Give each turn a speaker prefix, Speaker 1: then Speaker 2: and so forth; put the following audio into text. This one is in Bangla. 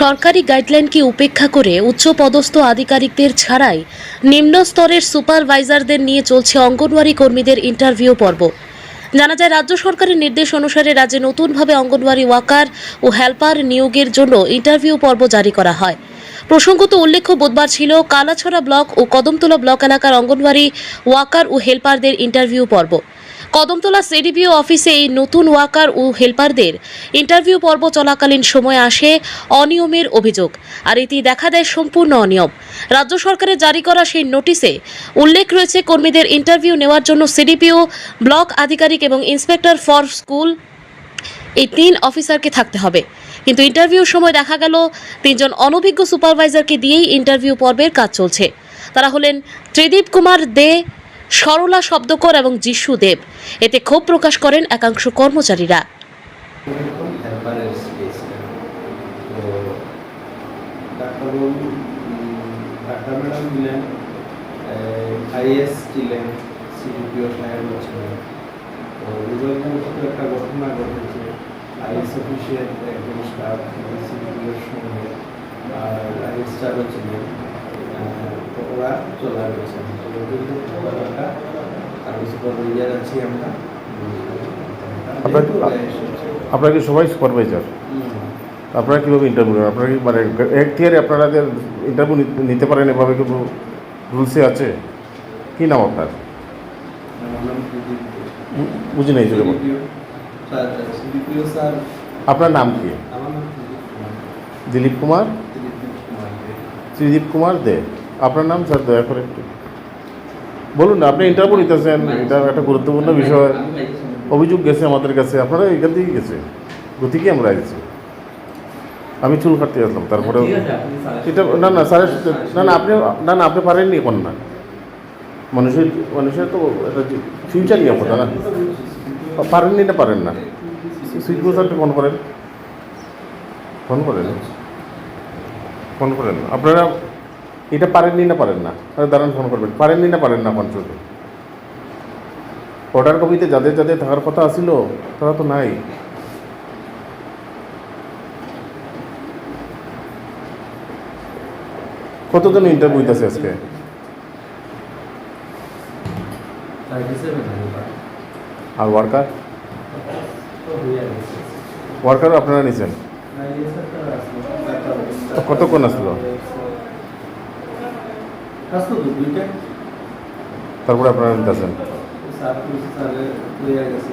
Speaker 1: সরকারি গাইডলাইনকে উপেক্ষা করে উচ্চপদস্থ আধিকারিকদের ছাড়াই নিম্ন স্তরের সুপারভাইজারদের নিয়ে চলছে অঙ্গনওয়াড়ি কর্মীদের ইন্টারভিউ পর্ব। জানা যায়, রাজ্য সরকারের নির্দেশ অনুসারে রাজ্যে নতুনভাবে অঙ্গনওয়াড়ি ওয়াকার ও হেল্পার নিয়োগের জন্য ইন্টারভিউ পর্ব জারি করা হয়। প্রসঙ্গত উল্লেখ্য, বুধবার ছিল কালাছড়া ব্লক ও কদমতলা ব্লক এলাকার অঙ্গনওয়াড়ি ওয়াকার ও হেল্পারদের ইন্টারভিউ পর্ব। কদমতলা সিডিপিও অফিসে এই নতুন ওয়াকার ও হেল্পারদের ইন্টারভিউ পর্ব চলাকালীন সময় আসে অনিয়মের অভিযোগ। আর এটি দেখা দেয় সম্পূর্ণ অনিয়ম। রাজ্য সরকারের জারি করা সেই নোটিশে উল্লেখ রয়েছে, কর্মীদের ইন্টারভিউ নেওয়ার জন্য সিডিপিও ব্লক আধিকারিক এবং ইন্সপেক্টর ফর স্কুল এই তিন অফিসারকে থাকতে হবে। কিন্তু ইন্টারভিউর সময় দেখা গেল, তিনজন অনভিজ্ঞ সুপারভাইজারকে দিয়েই ইন্টারভিউ পর্বের কাজ চলছে। তারা হলেন ত্রিদীপ কুমার দে সরলা শব্দকর এবং যিশু দেব এতে ক্ষোভ প্রকাশ করেন একাংশ কর্মচারীরা।
Speaker 2: আইএস অফিসের একজন স্টাফ আর আইএস ছিলেন। আহ, তো ওরা চলে গেছেন তো ওদের ঘটনাটা আর সুপারভাইজার আছি আমরা।
Speaker 3: আপনার- কি সবাই সুপারভাইজার আপনারা কীভাবে ইন্টারভিউ নেন আপনারা কি মানে এক এখতিয়ারে আপনারা ইন্টারভিউ নিতে পারেন এভাবে কিন্তু রুলসে আছে? কী নাম আপনার। বু- বুঝি নাই যদি আপনার নাম কি? দিলীপ কুমার? ত্রিদীপ কুমার দে। আপনার নাম স্যার দয়া করে একটু। বলুন না আপনি ইন্টারভিউ নিতেছেন এটা একটা গুরুত্বপূর্ণ বিষয়। অভিযোগ গেছে আমাদের কাছে আপনারা এখান থেকেই গেছে। গতিকে আমরা এসেছি আমি চুল কাটতে আসলাম তারপরে এটা না না স্যারের না না আপনি না না আপনি পারেননি এখন না। মানুষের মানুষের তো একটা ফিউচার নিয়ে কথা না। পারেননি না পারেন না। সুইট স্যারটা ফোন করেন। ফোন করেন। ফোন করেন। আপনারা এটা পারেননি না পারেন না? দাঁড়ান ফোন করবেন। পারেননি না পারেন না শুধু অর্ডার কপিতে যাদের যাদের থাকার কথা আসিল তারা তো নাই। কতজন ইন্টারভিউ আছে আজকে? আর ওয়ার্কার ওয়ার্কারও আপনারা নিছেন? কতক্ষণ আসলো? তারপরে আপনারা নিতেছেন
Speaker 2: স্যার স্যার হয়ে গেছে।